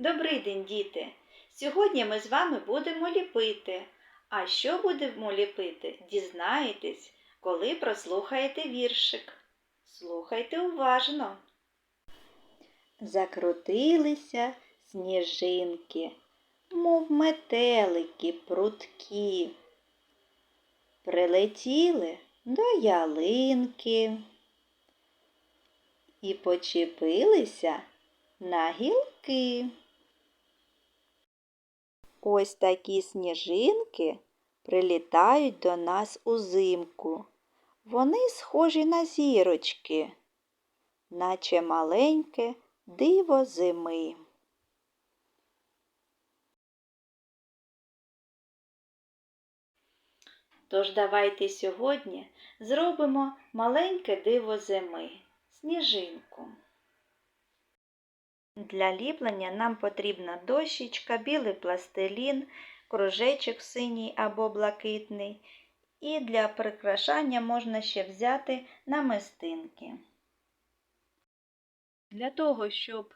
Добрий день, діти! Сьогодні ми з вами будемо ліпити. А що будемо ліпити, дізнаєтесь, коли прослухаєте віршик. Слухайте уважно. Закрутилися сніжинки, мов метелики прудкі. Прилетіли до ялинки і почепилися на гілки. Ось такі сніжинки прилітають до нас узимку. Вони схожі на зірочки, наче маленьке диво зими. Тож давайте сьогодні зробимо маленьке диво зими сніжинку. Для ліплення нам потрібна дощечка, білий пластилін, кружечок синій або блакитний. І для прикрашання можна ще взяти намистинки. Для того, щоб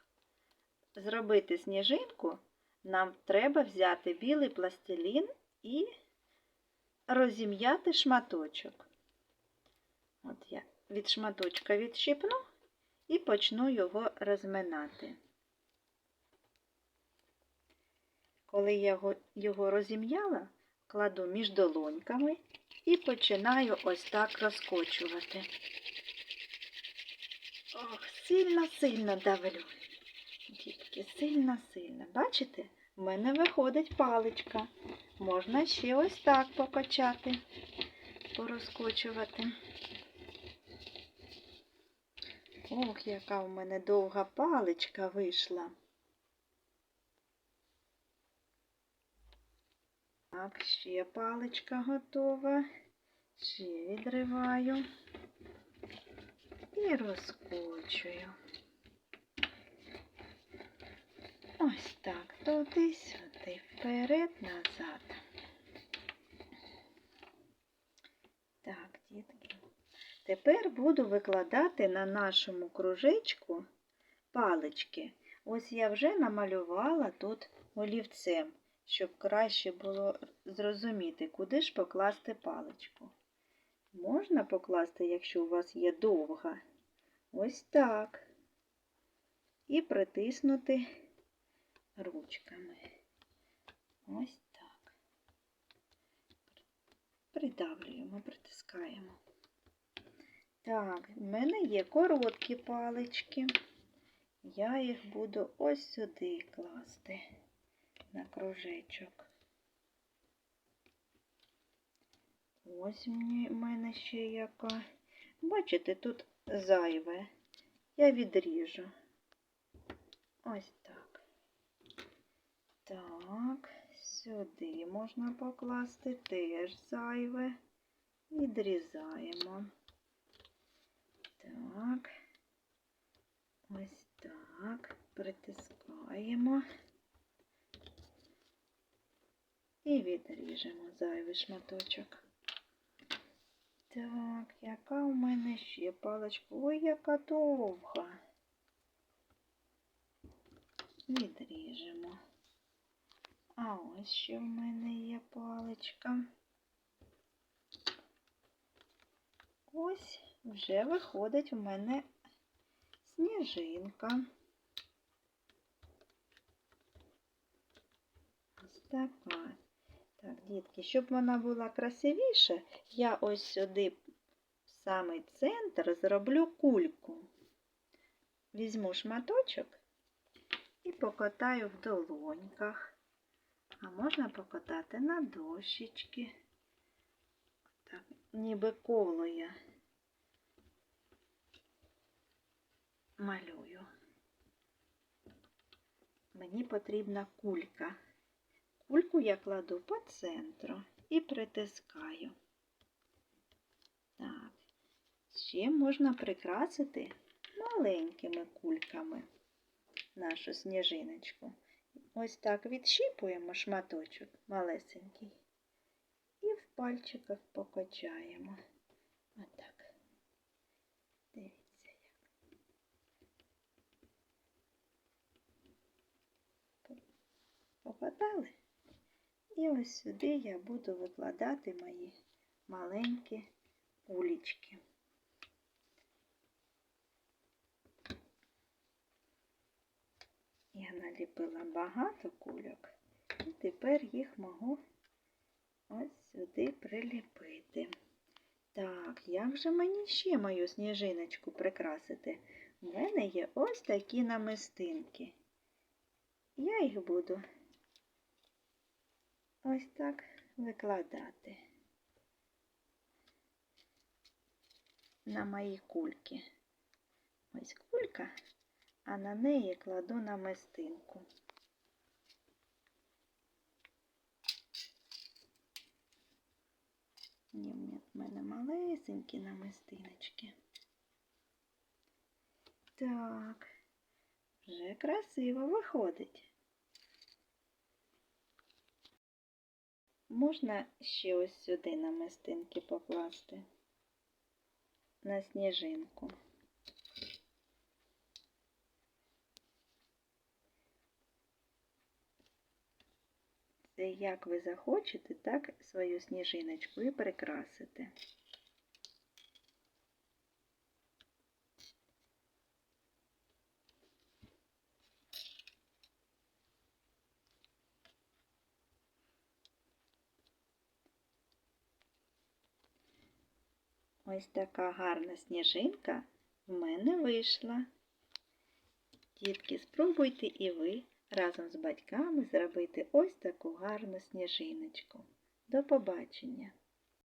зробити сніжинку, нам треба взяти білий пластилін і розім'яти шматочок. От я від шматочка відщипну і почну його розминати. Коли я його, розім'яла, кладу між долоньками і починаю ось так розкочувати. Ох, сильно-сильно давлю. Дітки, сильно-сильно. Бачите, в мене виходить паличка. Можна ще ось так покачати, порозкочувати. Ох, яка в мене довга паличка вийшла. Так, ще паличка готова. Ще відриваю і розкочую. Ось так, туди-сюди, вперед, назад. Так, дітки. Тепер буду викладати на нашому кружечку палички. Ось я вже намалювала тут олівцем, щоб краще було зрозуміти, куди ж покласти паличку. Можна покласти, якщо у вас є довга, ось так. І притиснути ручками. Ось так. Придавлюємо, притискаємо. Так, в мене є короткі палички. Я їх буду ось сюди класти на кружечок. Ось в мене ще яка. Бачите, тут зайве. Я відріжу. Ось так. Так, сюди можна покласти теж зайве. Відрізаємо. Так, ось так, притискаємо і відріжемо зайвий шматочок. Так, яка у мене ще паличка? Ой, яка довга. Відріжемо. А ось ще в мене є паличка. Ось вже виходить у мене сніжинка. Ось така. Так, дітки, щоб вона була красивіша, я ось сюди в самий центр зроблю кульку. Візьму шматочок і покатаю в долоньках. А можна покатати на дощечки. Так, ніби коло я малюю. Мені потрібна кулька. Кульку я кладу по центру і притискаю. Так, ще можна прикрасити маленькими кульками нашу сніжиночку. Ось так відщіпуємо шматочок малесенький і в пальчиках покачаємо. Отак. Дивіться як. І ось сюди я буду викладати мої маленькі кулечки. Я наліпила багато кульок, і тепер їх можу ось сюди приліпити. Так, як же мені ще мою сніжиночку прикрасити? У мене є ось такі намистинки. Я їх буду ось так викладати на мої кульки. Ось кулька, а на неї кладу намистинку. Ні, в мене малесенькі намистиночки. Так, вже красиво виходить. Можна ще ось сюди на мистинки покласти на сніжинку. Це як ви захочете, так свою сніжиночку і прикрасите. Ось така гарна сніжинка в мене вийшла. Дітки, спробуйте і ви разом з батьками зробити ось таку гарну сніжиночку. До побачення!